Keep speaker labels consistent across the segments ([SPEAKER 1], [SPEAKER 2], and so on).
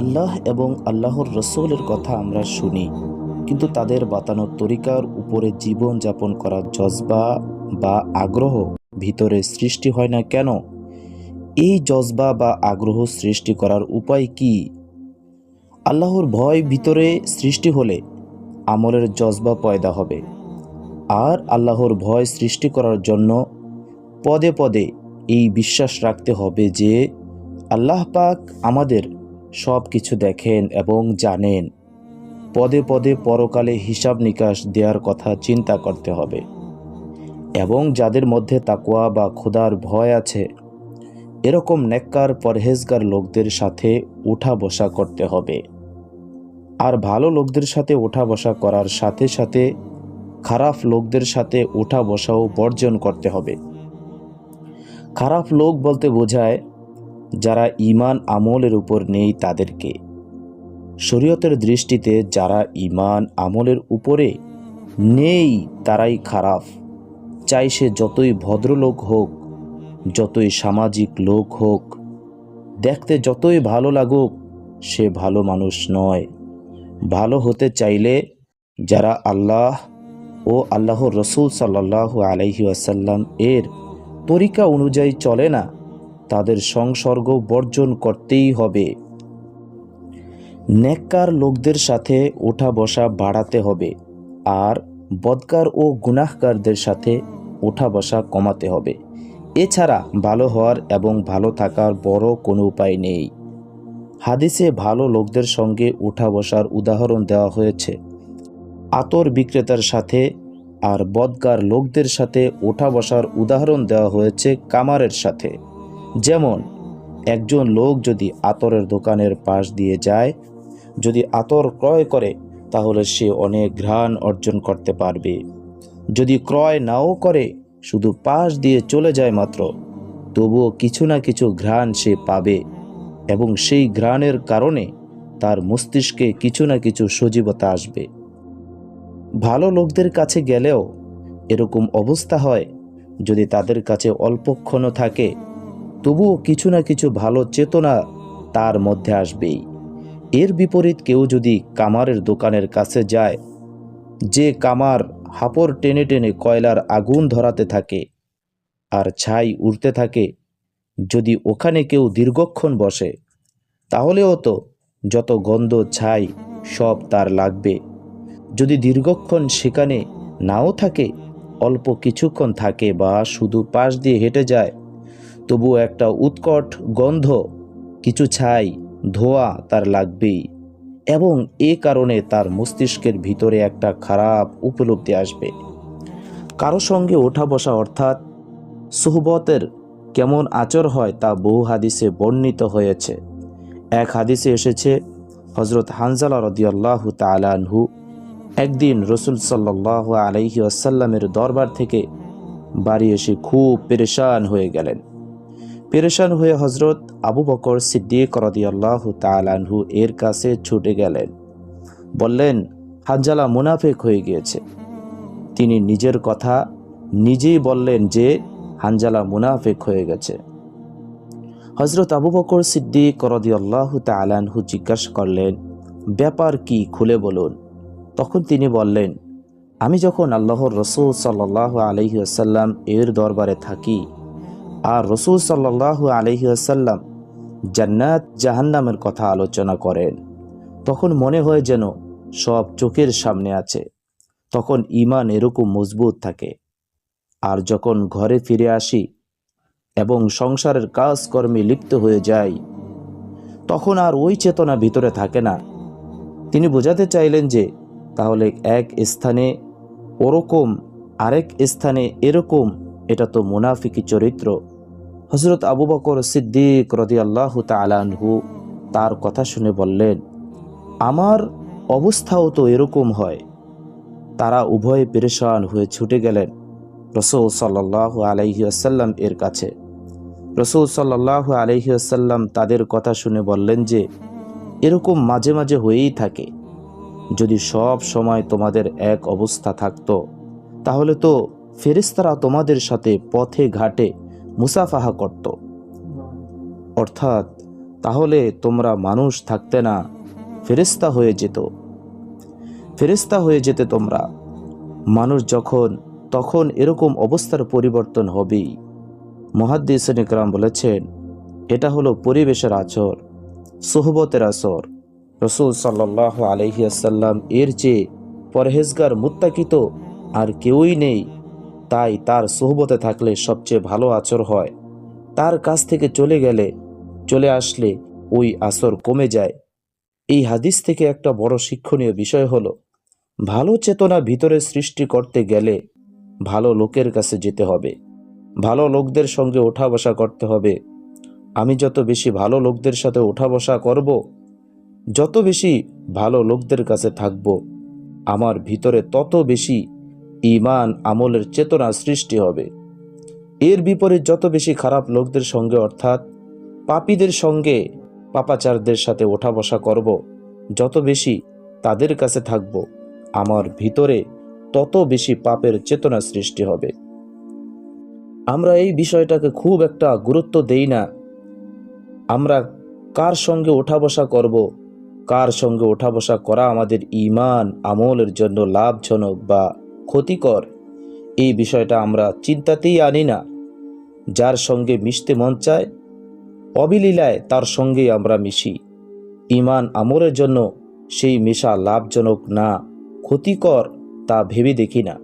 [SPEAKER 1] আল্লাহ এবং আল্লাহর রসুলের কথা আমরা শুনি, কিন্তু তাদের বাতানোর তরিকার উপরে জীবন যাপন করার জজবা বা আগ্রহ ভিতরে সৃষ্টি হয় না কেন? এই জজবা বা আগ্রহ সৃষ্টি করার উপায় কি? আল্লাহর ভয় ভিতরে সৃষ্টি হলে আমলের জজবা পয়দা হবে, আর আল্লাহর ভয় সৃষ্টি করার জন্য পদে পদে এই বিশ্বাস রাখতে হবে যে আল্লাহ পাক আমাদের সব কিছু দেখেন এবং জানেন। পদে পদে পরকালে হিসাব নিকাশ দেওয়ার কথা চিন্তা করতে হবে। এবং যাদের মধ্যে তাকুয়া বা খোদার ভয় আছে, এরকম নেককার পরহেজগার লোকদের সাথে উঠা বসা করতে হবে। আর ভালো লোকদের সাথে উঠা বসা করার সাথে সাথে খারাপ লোকদের সাথে উঠা বসাও বর্জন করতে হবে। খারাপ লোক বলতে বোঝায় যারা ইমান আমলের উপর নেই তাদেরকে। শরীয়তের দৃষ্টিতে যারা ইমান আমলের উপরে নেই তারাই খারাপ। চাই সে যতই ভদ্রলোক হোক, যতই সামাজিক লোক হোক, দেখতে যতই ভালো লাগুক, সে ভালো মানুষ নয়। ভালো হতে চাইলে যারা আল্লাহ ও আল্লাহর রসুল সাল্লাহ আলহি আসাল্লাম এর তরিকা অনুযায়ী চলে না তাদের সংসর্গ বর্জন করতেই হবে। নেককার লোকদের সাথে ওঠা বসা বাড়াতে হবে আর বদকার ও গুনাহকারদের সাথে ওঠা বসা কমাতে হবে। এছাড়া ভালো হওয়ার এবং ভালো থাকার বড় কোনো উপায় নেই। হাদিসে ভালো লোকদের সঙ্গে উঠা বসার উদাহরণ দেওয়া হয়েছে। আতর বিক্রেতার সাথে আর বদকার লোকদের সাথে ওঠা বসার উদাহরণ দেওয়া হয়েছে কামারের সাথে। যেমন, একজন লোক যদি আতরের দোকানের পাশ দিয়ে যায়, যদি আতর ক্রয় করে, তাহলে সে অনেক ঘ্রাণ অর্জন করতে পারবে। যদি ক্রয় নাও করে, শুধু পাশ দিয়ে চলে যায় মাত্র, তবুও কিছু না কিছু ঘ্রাণ সে পাবে এবং সেই ঘ্রাণের কারণে তার মস্তিষ্কে কিছু না কিছু সজীবতা আসবে। ভালো লোকদের কাছে গেলেও এরকম অবস্থা হয় যদি তাদের কাছে অল্পক্ষণও থাকে তবুও কিছু না কিছু ভালো চেতনা তার মধ্যে আসবেই। এর বিপরীত কেউ যদি কামারের দোকানের কাছে যায়, যে কামার হাপড় টেনে টেনে কয়লার আগুন ধরাতে থাকে আর ছাই উড়তে থাকে, যদি ওখানে কেউ দীর্ঘক্ষণ বসে তাহলেও তো যত গন্ধ ছাই সব তার লাগবে। যদি দীর্ঘক্ষণ সেখানে নাও থাকে, অল্প কিছুক্ষণ থাকে বা শুধু পাশ দিয়ে হেঁটে যায় তবু একটা উৎকট গন্ধ, কিছু ছাই, ধোয়া তার লাগবেই। এবং এ কারণে তার মস্তিষ্কের ভিতরে একটা খারাপ উপলব্ধি আসবে। কারও সঙ্গে ওঠা বসা অর্থাৎ সুহবতের কেমন আচর হয় তা বহু হাদিসে বর্ণিত হয়েছে। এক হাদিসে এসেছে হজরত হানজালা রদিয়াল্লাহ তালানহু একদিন রসুল সাল্লাহ আলাইহি আসাল্লামের দরবার থেকে বাড়ি এসে খুব পেরেশান হয়ে গেলেন। পেরেশান হয়ে হজরত আবু বকর সিদ্দিক রদিয়াল্লাহ তালানহু এর কাছে ছুটে গেলেন। বললেন, হানজালা মুনাফেক হয়ে গিয়েছে। তিনি নিজের কথা নিজেই বললেন যে, হানজালা মুনাফেক হয়ে গেছে। হজরত আবু বকর সিদ্দিক রদিয়াল্লাহ তালানহু জিজ্ঞাসা করলেন, ব্যাপার কি? খুলে বলুন। তখন তিনি বললেন, আমি যখন আল্লাহর রসুল সাল্লাহ আলহি আসাল্লাম এর দরবারে থাকি আর রসুল সাল্লাহ আলহি আসাল্লাম জান্নাত জাহান্নামের কথা আলোচনা করেন। তখন মনে হয় যেন সব চোখের সামনে আছে। তখন ইমান এরকম মজবুত থাকে। আর যখন ঘরে ফিরে আসি এবং সংসারের কাজকর্মে লিপ্ত হয়ে যাই, তখন আর ওই চেতনা ভিতরে থাকে না। তিনি বোঝাতে চাইলেন যে, তাহলে এক স্থানে ওরকম আরেক স্থানে এরকম, এটা তো মুনাফিকি চরিত্র। হজরত আবু বকর সিদ্দিক রদি আল্লাহ তালানহু তার কথা শুনে বললেন, আমার অবস্থাও তো এরকম হয়। তারা উভয়ে পেরেশান হয়ে ছুটে গেলেন রসুল সাল্লাহ আলাইহি আসাল্লাম এর কাছে। রসুল সাল্লাহ আলহি আসাল্লাম তাদের কথা শুনে বললেন যে, এরকম মাঝে মাঝে হয়েই থাকে। যদি সব সময় তোমাদের এক অবস্থা থাকতো, তাহলে তো ফেরেস্তারা তোমাদের সাথে পথে ঘাটে মুসাফাহা করত। অর্থাৎ তাহলে তোমরা মানুষ থাকতে না ফেরেস্তা হয়ে যেত। ফেরেস্তা হয়ে যেতে তোমরা। মানুষ যখন, তখন এরকম অবস্থার পরিবর্তন হবেই। মহাদ্দিসন ইকরাম বলেছেন, এটা হলো পরিবেশের আচর, সোহবতের আসর। রসুল সাল্লাহ আলহিয়াসাল্লাম এর চেয়ে পরহেজগার মুত্তাকিত আর কেউই নেই। তাই তার সোহবতে থাকলে সবচেয়ে ভালো আচর হয়। তার কাছ থেকে চলে গেলে, চলে আসলে ওই আসর কমে যায়। এই হাদিস থেকে একটা বড় শিক্ষণীয় বিষয় হলো, ভালো চেতনা ভিতরে সৃষ্টি করতে গেলে ভালো লোকের কাছে যেতে হবে। ভালো লোকদের সঙ্গে ওঠা বসা করতে হবে। আমি যত বেশি ভালো লোকদের সাথে ওঠা বসা করব, যত বেশি ভালো লোকদের কাছে থাকব, আমার ভিতরে তত বেশি ইমান আমলের চেতনা সৃষ্টি হবে। এর বিপরীত যত বেশি খারাপ লোকদের সঙ্গে অর্থাৎ পাপীদের সঙ্গে পাপাচারদের সাথে ওঠা বসা করব, যত বেশি তাদের কাছে থাকব, আমার ভিতরে তত বেশি পাপের চেতনা সৃষ্টি হবে। আমরা এই বিষয়টাকে খুব একটা গুরুত্ব দেই না। আমরা কার সঙ্গে ওঠা বসা করব, কার সঙ্গে ওঠা বসা করা আমাদের ইমান আমলের জন্য লাভজনক বা ক্ষতিকর। এই বিষয়টা আমরা চিন্তাতেই আনি না। যার সঙ্গে মিশতে মন চায়, অবিলীলায় তার সঙ্গেই আমরা মিশি। ইমান আমলের জন্য সেই মেশা লাভজনক না, ক্ষতিকর তা ভেবে দেখি না।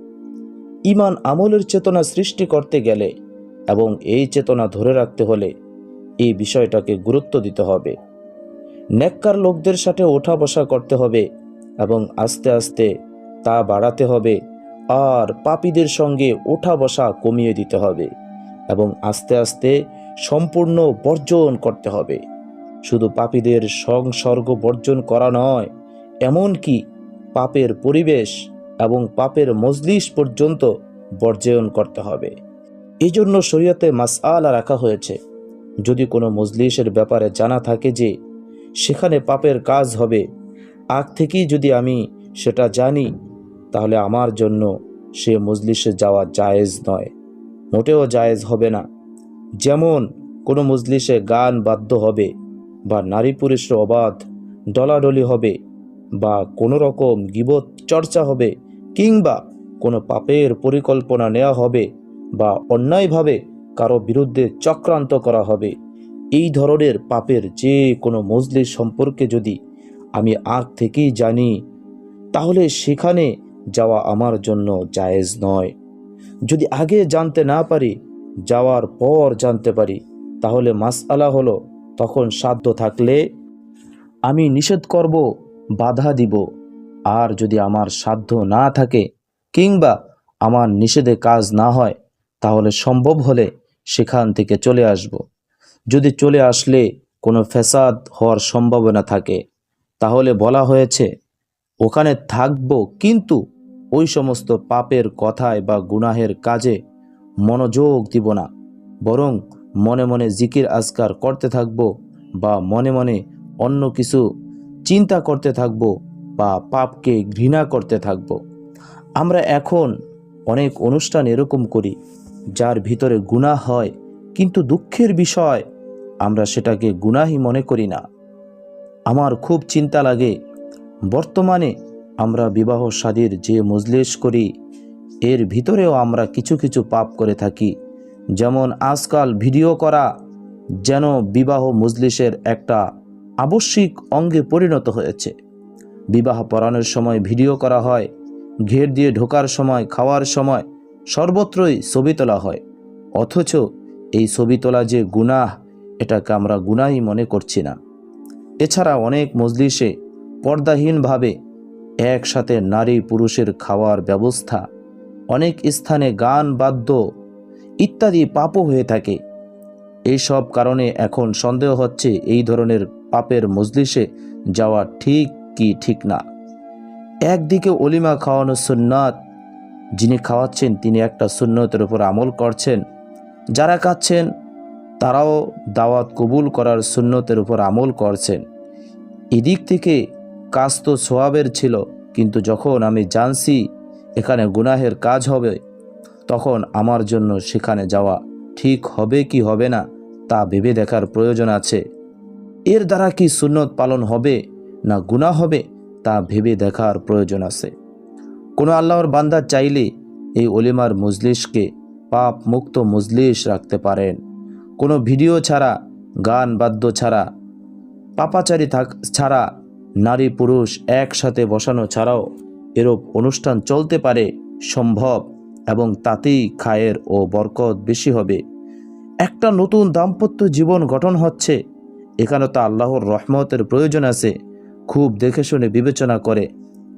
[SPEAKER 1] ইমান আমলের চেতনা সৃষ্টি করতে গেলে এবং এই চেতনা ধরে রাখতে হলে এই বিষয়টাকে গুরুত্ব দিতে হবে। নেককার লোকদের সাথে ওঠা বসা করতে হবে এবং আস্তে আস্তে তা বাড়াতে হবে আর পাপীদের সঙ্গে ওঠা বসা কমিয়ে দিতে হবে এবং আস্তে আস্তে সম্পূর্ণ বর্জন করতে হবে। শুধু পাপীদের সংসর্গ বর্জন করা নয়, এমনকি পাপের পরিবেশ এবং পাপের মজলিস পর্যন্ত বর্জন করতে হবে। এই জন্য শরীয়তে মাসআলা রাখা হয়েছে। যদি কোনো মজলিসের ব্যাপারে জানা থাকে যে সেখানে পাপের কাজ হবে, আগ থেকেই যদি আমি সেটা জানি তাহলে আমার জন্য সে মজলিসে যাওয়া জায়েজ নয়। মোটেও জায়েজ হবে না। যেমন কোনো মজলিসে গান বাদ্য হবে বা নারী পুরুষের অবাধ ডলাডলি হবে বা কোনো রকম গিবত চর্চা হবে কিংবা কোনো পাপের পরিকল্পনা নেওয়া হবে বা অন্যায়ভাবে কারও বিরুদ্ধে চক্রান্ত করা হবে। এই ধরনের পাপের যে কোনো মজলিস সম্পর্কে যদি আমি আগ থেকেই জানি, তাহলে সেখানে যাওয়া আমার জন্য জায়েজ নয়। যদি আগে জানতে না পারি, যাওয়ার পর জানতে পারি, তাহলে মাসআলা হলো, তখন সাধ্য থাকলে আমি নিষেধ করব, বাধা দিব। আর যদি আমার সাধ্য না থাকে, কিংবা আমার নিষেধে কাজ না হয়, তাহলে সম্ভব হলে সেখান থেকে চলে আসব। যদি চলে আসলে কোনো ফ্যাসাদ হওয়ার সম্ভাবনা থাকে, তাহলে বলা হয়েছে ওখানে থাকব, কিন্তু ওই সমস্ত পাপের কথায় বা গুনাহের কাজে মনোযোগ দিব না। বরং মনে মনে জিকির আজকার করতে থাকব বা মনে মনে অন্য কিছু চিন্তা করতে থাকব বা পাপকে ঘৃণা করতে থাকব। আমরা এখন অনেক অনুষ্ঠান এরকম করি, যার ভিতরে গুনাহ হয়, কিন্তু দুঃখের বিষয় আমরা সেটাকে গুনাহি মনে করি না। আমার খুব চিন্তা লাগে বর্তমানে আমরা বিবাহ শাদীর যে মজলিস করি, এর ভিতরেও আমরা কিছু কিছু পাপ করে থাকি। যেমন আজকাল ভিডিও করা, যেন বিবাহ মজলিসের একটা আবশ্যিক অঙ্গে পরিণত হয়েছে। বিবাহ পড়ানোর সময় ভিডিও করা হয়, ঘের দিয়ে ঢোকার সময়, খাওয়ার সময় সর্বত্রই ছবি তোলা হয়। অথচ এই ছবি তোলা যে গুনাহ, এটাকে আমরা গুনাহি মনে করছি না। এছাড়া অনেক মজলিসে পর্দাহীনভাবে একসাথে নারী পুরুষের খাওয়ার ব্যবস্থা, অনেক স্থানে গান, বাদ্য ইত্যাদি পাপও হয়ে থাকে। এইসব কারণে এখন সন্দেহ হচ্ছে এই ধরনের পাপের মজলিসে যাওয়া ঠিক কি ঠিক না। একদিকে অলিমা খাওয়ানো সুন্নাত, যিনি খাওয়াচ্ছেন তিনি একটা সুন্নতের উপর আমল করছেন, যারা খাচ্ছেন তারাও দাওয়াত কবুল করার সুন্নতের উপর আমল করছেন। এদিক থেকে কাজ তো সোয়াবের ছিল, কিন্তু যখন আমি জানছি এখানে গুনাহের কাজ হবে, তখন আমার জন্য সেখানে যাওয়া ঠিক হবে কি হবে না, তা ভেবে দেখার প্রয়োজন আছে। এর দ্বারা কি সুন্নত পালন হবে না গুনাহ হবে, তা ভেবে দেখার প্রয়োজন আছে। কোনো আল্লাহর বান্দা চাইলে এই অলিমার মজলিসকে পাপ মুক্ত মজলিস রাখতে পারেন। কোনো ভিডিও ছাড়া, গান বাদ্য ছাড়া, পাপাচারী থাক ছাড়া নারী পুরুষ একসাথে বসানো ছাড়াও এরূপ অনুষ্ঠান চলতে পারে সম্ভব এবং তাতেই খায়ের ও বরকত বেশি হবে। একটা নতুন দাম্পত্য জীবন গঠন হচ্ছে। এখানে তো আল্লাহর রহমতের প্রয়োজন আছে। খুব দেখে শুনে বিবেচনা করে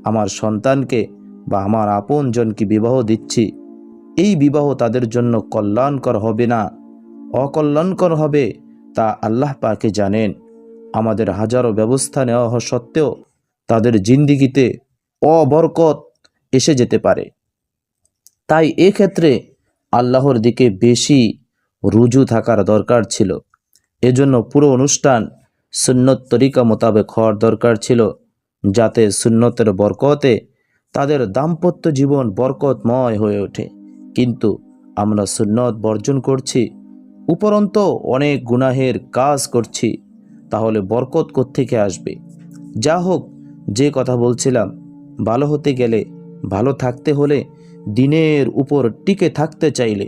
[SPEAKER 1] আমার সন্তানকে বা আমার আপনজনকে বিবাহ দিচ্ছি। এই বিবাহ তাদের জন্য কল্যাণকর হবে না। অকল্যাণকর হবে তা আল্লাহ পাকে জানেন। আমাদের হাজারো ব্যবস্থা নেওয়া হওয়া সত্ত্বেও তাদের জিন্দিগিতে অবরকত এসে যেতে পারে। তাই এক্ষেত্রে আল্লাহর দিকে বেশি রুজু থাকার দরকার ছিল। এজন্য পুরো অনুষ্ঠান সুন্নত তরিকা মোতাবেক হওয়ার দরকার ছিল, যাতে সুন্নতের বরকতে তাদের দাম্পত্য জীবন বরকতময় হয়ে ওঠে। কিন্তু আমরা সুন্নত বর্জন করছি, উপরন্ত অনেক গুনাহের কাজ করছি। তাহলে বরকত কোত্থেকে আসবে? যা হোক, যে কথা বলছিলাম, ভালো হতে গেলে, ভালো থাকতে হলে দিনের উপর টিকে থাকতে চাইলে,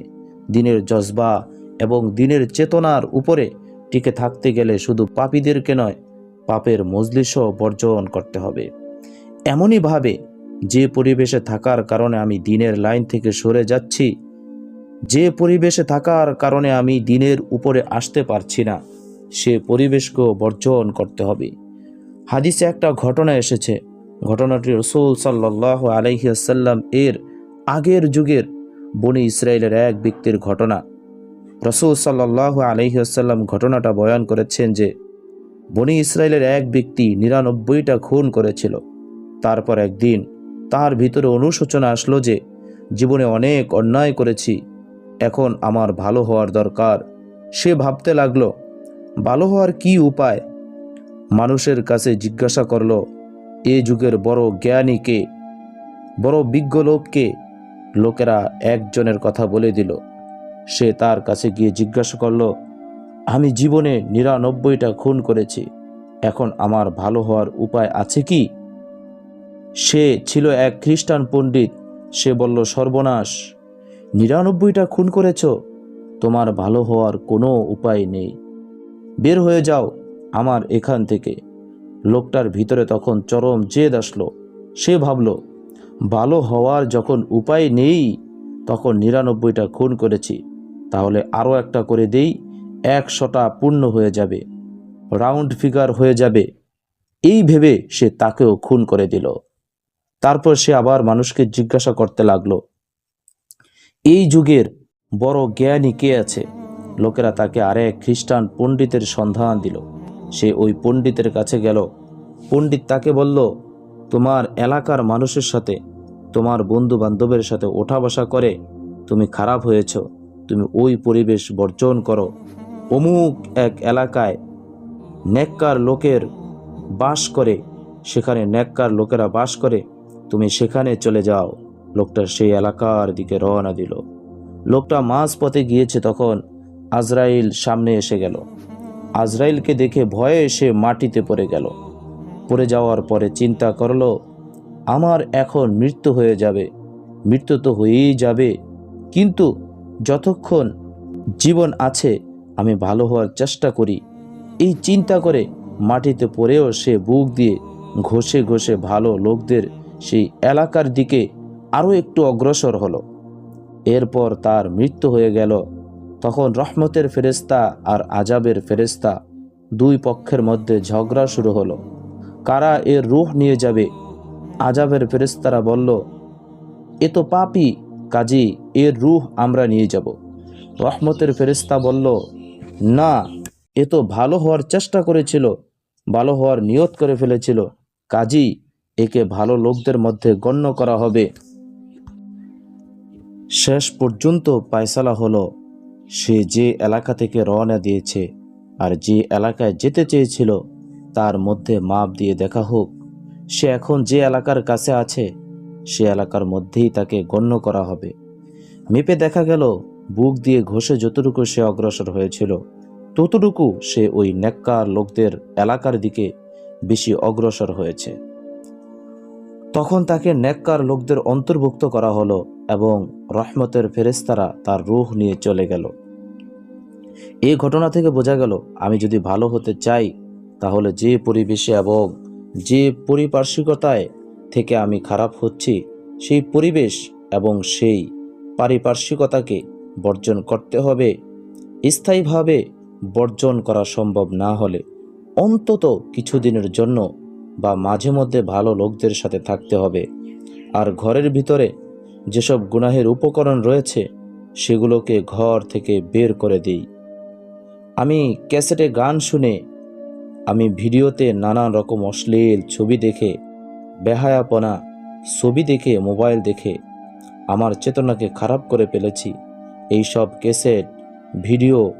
[SPEAKER 1] দিনের জজবা এবং দিনের চেতনার উপরে টিকে থাকতে গেলে শুধু পাপীদেরকে নয়, পাপের মজলিসও বর্জন করতে হবে। এমনইভাবে যে পরিবেশে থাকার কারণে আমি দিনের লাইন থেকে সরে যাচ্ছি, যে পরিবেশে থাকার কারণে আমি দিনের উপরে আসতে পারছি না। সে পরিবেশকেও বর্জন করতে হবে। হাদিসে একটা ঘটনা এসেছে। ঘটনাটি রসুল সাল্লাহ আলাইসাল্লাম এর আগের যুগের বনি ইসরায়েলের এক ব্যক্তির ঘটনা। রসুল সাল্লাহ আলহিহাসাল্লাম ঘটনাটা বয়ান করেছেন যে, বনি ইসরায়েলের এক ব্যক্তি নিরানব্বইটা খুন করেছিল। তারপর একদিন তার ভিতরে অনুশোচনা আসলো যে, জীবনে অনেক অন্যায় করেছি, এখন আমার ভালো হওয়ার দরকার। সে ভাবতে লাগল ভালো হওয়ার কি উপায়? মানুষের কাছে জিজ্ঞাসা করল, এ যুগের বড় জ্ঞানীকে বড় বিজ্ঞ লোককে লোকেরা একজনের কথা বলে দিল। সে তার কাছে গিয়ে জিজ্ঞাসা করল, আমি জীবনে নিরানব্বইটা খুন করেছি। এখন আমার ভালো হওয়ার উপায় আছে কি? সে ছিল এক খ্রিস্টান পণ্ডিত। সে বলল, সর্বনাশ! নিরানব্বইটা খুন করেছ? তোমার ভালো হওয়ার কোনো উপায় নেই। বের হয়ে যাও আমার এখান থেকে। লোকটার ভিতরে তখন চরম জেদ আসলো। সে ভাবল, ভালো হওয়ার যখন উপায় নেই, তখন নিরানব্বইটা খুন করেছি। তাহলে আরও একটা করে দেই, একশোটা পূর্ণ হয়ে যাবে, রাউন্ড ফিগার হয়ে যাবে। এই ভেবে সে তাকেও খুন করে দিল। তারপর সে আবার মানুষকে জিজ্ঞাসা করতে লাগল, এই যুগের বড় জ্ঞানী কে আছে? লোকেরা তাকে আরেক খ্রিস্টান পণ্ডিতের সন্ধান দিল। সে ওই পণ্ডিতের কাছে গেল। পণ্ডিত তাকে বলল, তোমার এলাকার মানুষের সাথে, তোমার বন্ধু বান্ধবের সাথে ওঠা বসা করে, তুমি খারাপ হয়েছ, তুমি ওই পরিবেশ বর্জন করো। অমুক এক এলাকায় নেককার লোকের বাস করে, সেখানে নেককার লোকেরা বাস করে, তুমি সেখানে চলে যাও। লোকটা সেই এলাকার দিকে রওনা দিল। লোকটা মাঝ পথে গিয়েছে তখন আজরাইল সামনে এসে গেল। আজরাইলকে দেখে ভয়ে এসে মাটিতে পড়ে গেল। পড়ে যাওয়ার পরে চিন্তা করল, আমার এখন মৃত্যু হয়ে যাবে। মৃত্যু তো হয়েই যাবে। কিন্তু যতক্ষণ জীবন আছে, আমি ভালো হওয়ার চেষ্টা করি। এই চিন্তা করে মাটিতে পড়েও সে বুক দিয়ে ঘষে ঘষে ভালো লোকদের সেই এলাকার দিকে আরও একটু অগ্রসর হলো। এরপর তার মৃত্যু হয়ে গেল তখন রহমতের ফেরেস্তা আর আজাবের ফেরেস্তা দুই পক্ষের মধ্যে ঝগড়া শুরু হলো। কারা এর রুহ নিয়ে যাবে? আজাবের ফেরেস্তারা বলল, এ তো পাপি, কাজী এর রুহ আমরা নিয়ে যাব। রহমতের ফেরেস্তা বলল, না, এ তো ভালো হওয়ার চেষ্টা করেছিল, ভালো হওয়ার নিয়ত করে ফেলেছিল। কাজী, একে ভালো লোকদের মধ্যে গণ্য করা হবে। শেষ পর্যন্ত পায়সালা হলো। সে যে এলাকা থেকে রওনা দিয়েছে আর যে এলাকায় যেতে চেয়েছিল, তার মধ্যে মাপ দিয়ে দেখা হোক, সে এখন যে এলাকার কাছে আছে, সে এলাকার মধ্যেই তাকে গণ্য করা হবে। মেপে দেখা গেল, বুক দিয়ে ঘষে যতটুকু সে অগ্রসর হয়েছিল, ততটুকু সে ওই নেককার লোকদের এলাকার দিকে বেশি অগ্রসর হয়েছে। তখন তাকে নেককার লোকদের অন্তর্ভুক্ত করা হলো এবং রহমতের ফেরেস্তারা তার রুহ নিয়ে চলে গেল। এই ঘটনা থেকে বোঝা গেল, আমি যদি ভালো হতে চাই, তাহলে যে পরিবেশে এবং যে পরিপার্শ্বিকতায় থেকে আমি খারাপ হচ্ছি, সেই পরিবেশ এবং সেই পারিপার্শ্বিকতাকে বর্জন করতে হবে। স্থায়ীভাবে বর্জন করা সম্ভব না হলে অন্তত কিছুদিনের জন্য বা মাঝে মধ্যে ভালো লোকদের সাথে থাকতে হবে। আর ঘরের ভিতরে যেসব গুনাহের উপকরণ রয়েছে, সেগুলোকে ঘর থেকে বের করে দিই। আমি ক্যাসেটে গান শুনে, আমি ভিডিওতে নানান রকম অশ্লীল ছবি দেখে, বেহায়াপনা ছবি দেখে, মোবাইল দেখে, আমার চেতনাকে খারাপ করে ফেলেছি। এই সব ক্যাসেট, ভিডিও,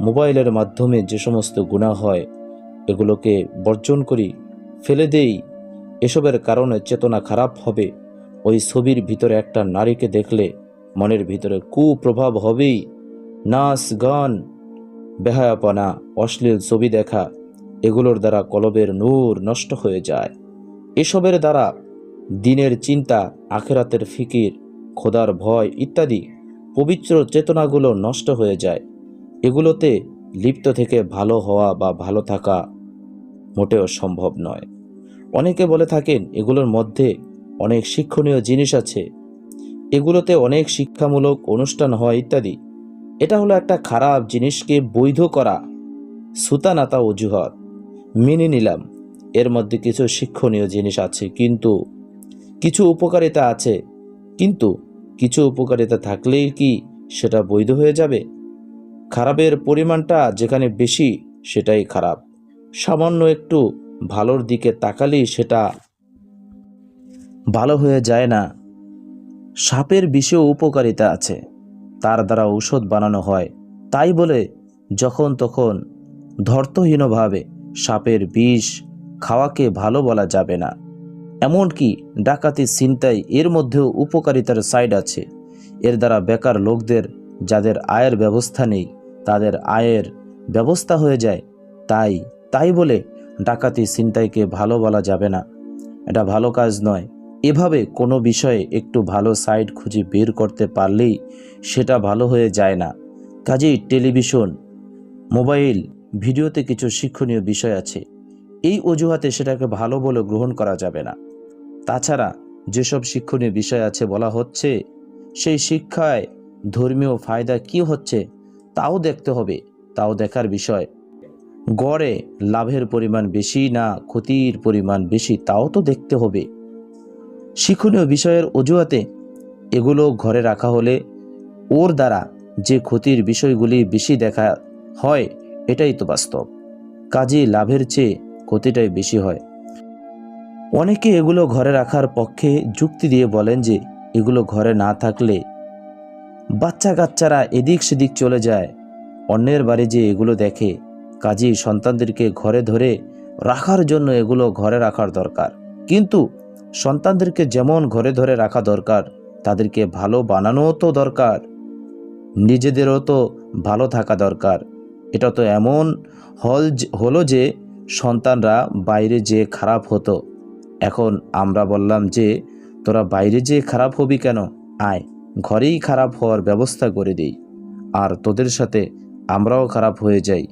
[SPEAKER 1] মোবাইলের মাধ্যমে যে সমস্ত গুণা হয়, এগুলোকে বর্জন করি, ফেলে দেই। এসবের কারণে চেতনা খারাপ হবে। ওই ছবির ভিতরে একটা নারীকে দেখলে মনের ভিতরে কুপ্রভাব হবেই। নাচ, গান, বেহায়াপনা, অশ্লীল ছবি দেখা, এগুলোর দ্বারা কলবের নূর নষ্ট হয়ে যায়। এসবের দ্বারা দিনের চিন্তা, আখেরাতের ফিকির, খোদার ভয় ইত্যাদি পবিত্র চেতনাগুলো নষ্ট হয়ে যায়। এগুলোতে লিপ্ত থেকে ভালো হওয়া বা ভালো থাকা মোটেও সম্ভব নয়। অনেকে বলে থাকেন, এগুলোর মধ্যে অনেক শিক্ষণীয় জিনিস আছে। এগুলোতে অনেক শিক্ষামূলক অনুষ্ঠান হয় ইত্যাদি। এটা হলো একটা খারাপ জিনিসকে বৈধ করা। সুতানাতা অজুহাত। মেনে নিলাম। এর মধ্যে কিছু শিক্ষণীয় জিনিস আছে, কিন্তু কিছু উপকারিতা আছে। কিন্তু কিছু উপকারিতা থাকলেই কি সেটা বৈধ হয়ে যাবে? খারাপের পরিমাণটা যেখানে বেশি, সেটাই খারাপ। সামান্য একটু ভালোর দিকে তাকালেই সেটা ভালো হয়ে যায় না। সাপের বিষেও উপকারিতা আছে। তার দ্বারা ঔষধ বানানো হয়। তাই বলে যখন তখন ধর্তহীনভাবে সাপের বিষ খাওয়াকে ভালো বলা যাবে না। এমনকি ডাকাতি চিন্তায় এর মধ্যেও উপকারিতার সাইড আছে। এর দ্বারা বেকার লোকদের যাদের আয়ের ব্যবস্থা নেই, তাদের আয়ের ব্যবস্থা হয়ে যায়। তাই তাই বলে ডাকাতি চিন্তাইকে ভালো বলা যাবে না। এটা ভালো কাজ নয়। এভাবে কোনো বিষয়ে একটু ভালো সাইড খুঁজে বের করতে পারলেই সেটা ভালো হয়ে যায় না। কাজেই টেলিভিশন, মোবাইল, ভিডিওতে কিছু শিক্ষণীয় বিষয় আছে। এই অজুহাতে সেটাকে ভালো বলে গ্রহণ করা যাবে না। তাছাড়া যেসব শিক্ষণীয় বিষয় আছে বলা হচ্ছে, সেই শিক্ষায় ধর্মীয় ফায়দা কি হচ্ছে তাও দেখতে হবে, তাও দেখার বিষয়। গড়ে লাভের পরিমাণ বেশি না ক্ষতির পরিমাণ বেশি তাও তো দেখতে হবে। শিক্ষণীয় বিষয়ের অজুহাতে এগুলো ঘরে রাখা হলে ওর দ্বারা যে ক্ষতির বিষয়গুলি বেশি দেখা হয়, এটাই তো বাস্তব। কাজে লাভের চেয়ে ক্ষতিটাই বেশি হয়। অনেকে এগুলো ঘরে রাখার পক্ষে যুক্তি দিয়ে বলেন যে এগুলো ঘরে না থাকলে বাচ্চা কাচ্চারা এদিক সেদিক চলে যায়। অন্যের বাড়ি যে এগুলো দেখে কাজেই সন্তানদেরকে ঘরে ধরে রাখার জন্য এগুলো ঘরে রাখার দরকার। কিন্তু সন্তানদেরকে যেমন ঘরে ধরে রাখা দরকার, তাদেরকে ভালো বানানোও তো দরকার। নিজেদেরও তো ভালো থাকা দরকার। এটা তো এমন হল হলো যে, সন্তানরা বাইরে যে খারাপ হতো। এখন আমরা বললাম যে, তোরা বাইরে যে খারাপ হবি কেন? আয়, ঘরেই খারাপ হওয়ার ব্যবস্থা করে দিই। আর তোদের সাথে আমরাও খারাপ হয়ে যাই।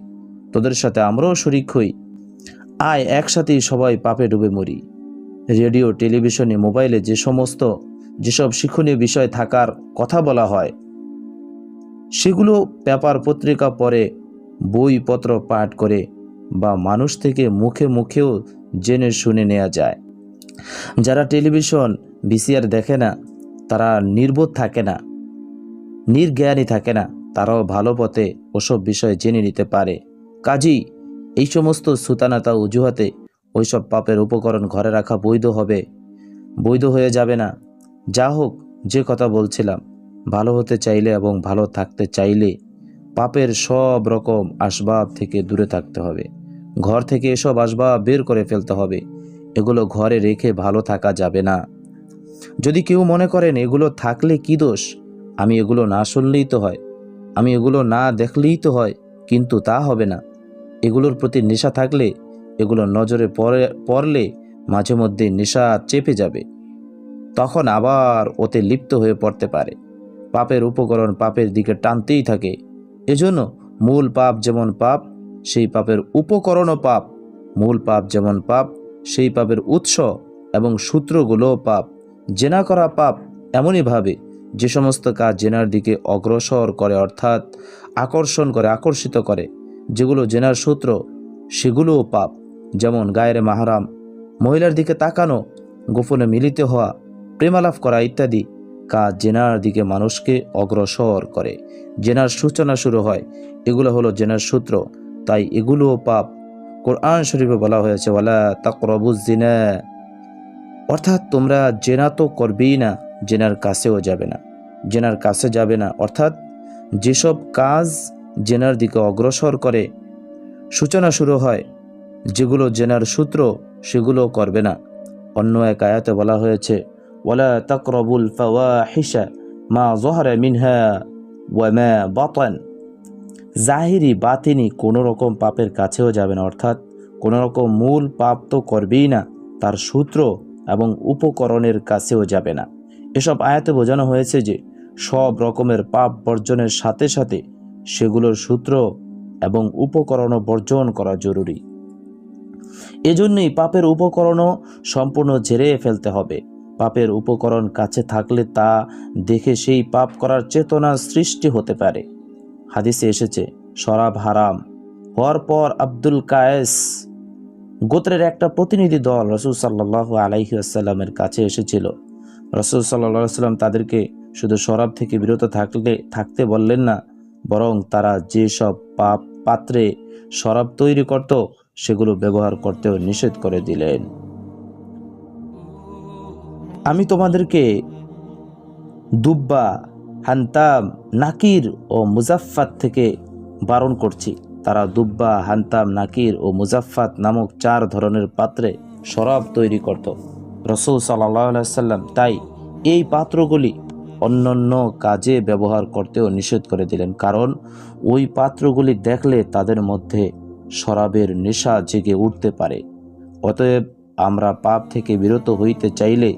[SPEAKER 1] তোদের সাথে আমরাও শরিক হই। আয়, একসাথেই সবাই পাপে ডুবে মরি। রেডিও, টেলিভিশনে, মোবাইলে যে সমস্ত, যেসব শিক্ষণীয় বিষয় থাকার কথা বলা হয়, সেগুলো পেপার পত্রিকা পড়ে, বইপত্র পাঠ করে বা মানুষ থেকে মুখে মুখেও জেনে শুনে নেওয়া যায়। যারা টেলিভিশন ভিসিআর দেখে না, তারা নির্বোধ থাকে না, নির্জ্ঞানী থাকে না, তারাও ভালো পথে ওসব বিষয় জেনে নিতে পারে। কাজেই এই সমস্ত সুতানাতা অজুহাতে ওইসব পাপের উপকরণ ঘরে রাখা বৈধ হবে। বৈধ হয়ে যাবে না। যা হোক, যে কথা বলছিলাম, ভালো হতে চাইলে এবং ভালো থাকতে চাইলে পাপের সব রকম আসবাব থেকে দূরে থাকতে হবে। ঘর থেকে এসব আসবাব বের করে ফেলতে হবে। এগুলো ঘরে রেখে ভালো থাকা যাবে না। যদি কেউ মনে করেন, এগুলো থাকলে কি দোষ? আমি এগুলো না শুনলেই তো হয়। আমি এগুলো না দেখলেই তো হয়, কিন্তু তা হবে না। এগুলোর প্রতি নেশা থাকলে এগুলো নজরে পড়ে, পড়লে মাঝে মধ্যে নেশা চেপে যাবে। তখন আবার ওতে লিপ্ত হয়ে পড়তে পারে। পাপের উপকরণ পাপের দিকে টানতেই থাকে। এজন্য মূল পাপ যেমন পাপ, সেই পাপের উপকরণও পাপ। মূল পাপ যেমন পাপ, সেই পাপের উৎস এবং সূত্রগুলোও পাপ। জেনা করা পাপ এমনইভাবে যে সমস্ত কাজ জেনার দিকে অগ্রসর করে অর্থাৎ আকর্ষণ করে, আকর্ষিত করে। যেগুলো জেনার সূত্র, সেগুলোও পাপ। যেমন গায়ের মাহারাম, মহিলার দিকে তাকানো, গোপনে মিলিত হওয়া প্রেমালাভ করা ইত্যাদি কাজ জেনার দিকে মানুষকে অগ্রসর করে। জেনার সূচনা শুরু হয়, এগুলো হলো জেনার সূত্র, তাই এগুলোও পাপ। কোরআন শরীফে বলা হয়েছে, ওয়ালা তাকরবুজ জিনা অর্থাৎ তোমরা জেনা তো করবেই না, জেনার কাছেও যাবে না। জেনার কাছে যাবে না, অর্থাৎ যেসব কাজ জেনার দিকে অগ্রসর করে, সূচনা শুরু হয় যেগুলো জেনার সূত্র, সেগুলো করবে না। অন্য এক আয়াতে বলা হয়েছে, ওয়ালা তাকরবুল মা জহরা মিনহা জাহিরি বাতিনি কোনো রকম পাপের কাছেও যাবে না, অর্থাৎ কোনো রকম মূল পাপ তো করবেই না, তার সূত্র এবং উপকরণের কাছেও যাবে না। এসব আয়াতে বোঝানো হয়েছে যে, সব রকমের পাপ বর্জনের সাথে সাথে সেগুলোর সূত্র এবং উপকরণও বর্জন করা জরুরি। এজন্যই পাপের উপকরণও সম্পূর্ণ ঝেড়ে ফেলতে হবে। পাপের উপকরণ কাছে থাকলে তা দেখে সেই পাপ করার চেতনা সৃষ্টি হতে পারে। হাদিসে এসেছে, শরাব হারাম। হওয়ার পর আব্দুল কায়েস, গোত্রের একটা প্রতিনিধি দল রসুল সাল্লাহ আলাইহি আসাল্লামের কাছে এসেছিল। রসুল সাল্লাহ সাল্লাম তাদেরকে শুধু শরাব থেকে বিরত থাকলে, থাকতে বললেন না, বরং তারা যেসব পাপ পাত্রে শরাব তৈরি করত সেগুলো ব্যবহার করতেও নিষেধ করে দিলেন। আমি তোমাদেরকে দুব্বা, হান্তাম, নাকির ও মুজাফফাত থেকে বারণ করছি। তারা দুব্বা, হান্তাম, নাকির ও মুজাফফাত নামক চার ধরনের পাত্রে শরাব তৈরি করত। রসুল সাল্লাম তাই এই পাত্রগুলি অন্যান্য কাজে ব্যবহার করতেও নিষেধ করে দিলেন। কারণ ওই পাত্রগুলি দেখলে তাদের মধ্যে শরাবের নেশা জেগে উঠতে পারে। অতএব আমরা পাপ থেকে বিরত হইতে চাইলে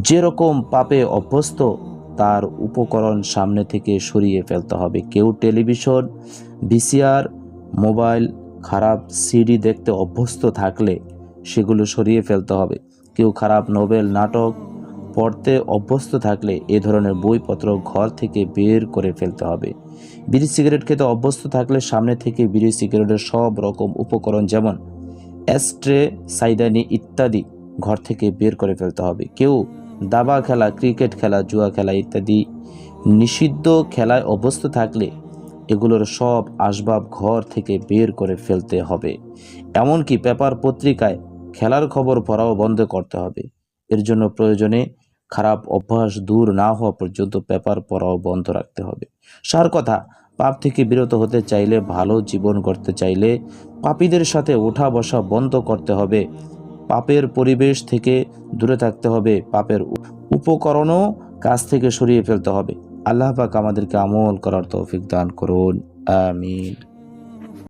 [SPEAKER 1] যেরকম পাপে অভ্যস্ত, তার উপকরণ সামনে থেকে সরিয়ে ফেলতে হবে। কেউ টেলিভিশন, ভিসিআর, মোবাইল, খারাপ সিডি দেখতে অভ্যস্ত থাকলে সেগুলো সরিয়ে ফেলতে হবে। কেউ খারাপ নোবেল, নাটক পড়তে অভ্যস্ত থাকলে এ ধরনের বইপত্র ঘর থেকে বের করে ফেলতে হবে। বিড়ি সিগারেট খেতে অভ্যস্ত থাকলে সামনে থেকে বিড়ি সিগারেটের সব রকম উপকরণ যেমন অ্যাস্ট্রে সাইদানি ইত্যাদি ঘর থেকে বের করে ফেলতে হবে। কেউ দাবা খেলা, ক্রিকেট খেলা, জুয়া খেলা ইত্যাদি নিষিদ্ধ খেলায় অভ্যস্ত থাকলে এগুলোর সব আসবাব ঘর থেকে বের করে ফেলতে হবে। এমনকি পেপার পত্রিকায় খেলার খবর পড়াও বন্ধ করতে হবে। এর জন্য প্রয়োজনে খারাপ অভ্যাস দূর না হওয়া পর্যন্ত পেপার পড়াও বন্ধ রাখতে হবে। সার কথা, পাপ থেকে বিরত হতে চাইলে ভালো জীবন করতে চাইলে পাপীদের সাথে ওঠা বসা বন্ধ করতে হবে। পাপের পরিবেশ থেকে দূরে থাকতে হবে। পাপের উপকরণও কাছ থেকে সরিয়ে ফেলতে হবে। আল্লাহ পাক আমাদেরকে আমল করার তৌফিক দান করুন। আমিন।